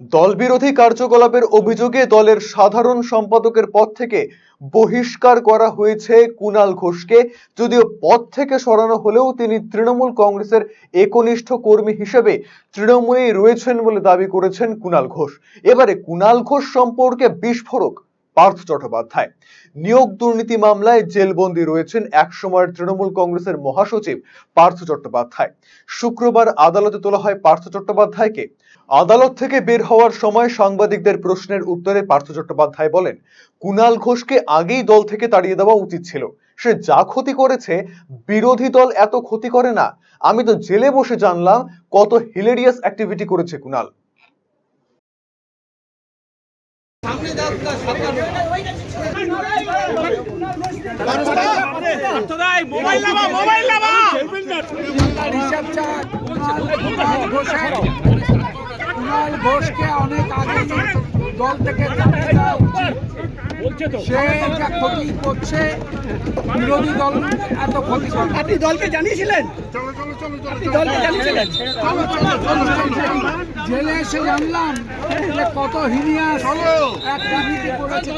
দলবিরোধী কার্যকলাপের অভিযোগে দলের সাধারণ সম্পাদকের পদ থেকে বহিষ্কার করা হয়েছে কুনাল ঘোষকে। যদিও পদ থেকে সরানো হলেও তিনি তৃণমূল কংগ্রেসের একনিষ্ঠ কর্মী হিসেবে তৃণমূলেই রয়েছেন বলে দাবি করেছেন কুনাল ঘোষ। এবারে কুনাল ঘোষ সম্পর্কে বিস্ফোরক পার্থ চট্টোপাধ্যায়। নিয়োগ দুর্নীতি মামলায় জেলবন্দি রয়েছেন একসময়ের তৃণমূল কংগ্রেসের মহাসচিব পার্থ চট্টোপাধ্যায়। শুক্রবার আদালতে তোলা হয় পার্থ চট্টোপাধ্যায়কে। আদালত থেকে বের হওয়ার সময় সাংবাদিকদের প্রশ্নের উত্তরে পার্থ চট্টোপাধ্যায় বলেন কুনাল ঘোষকে আগেই দল থেকে তাড়িয়ে দেওয়া উচিত ছিল। সে যা ক্ষতি করেছে, বিরোধী দল এত ক্ষতি করে না। আমি তো জেলে বসে জানলাম কত হিলেরিয়াস অ্যাক্টিভিটি করেছে কুনাল মোবাইল নামা মোবাইল কুণাল ঘোষকে অনেক আগে দল থেকে। সে যা ক্ষতি করছে বিরোধী দল এত ক্ষতি করে আপনি দলকে জানিয়েছিলেন? আপনি দলকে জানিয়েছিলেন? জেলে এসে জানলাম যে কত হিনিয়াস এক রাজনীতি করেছে।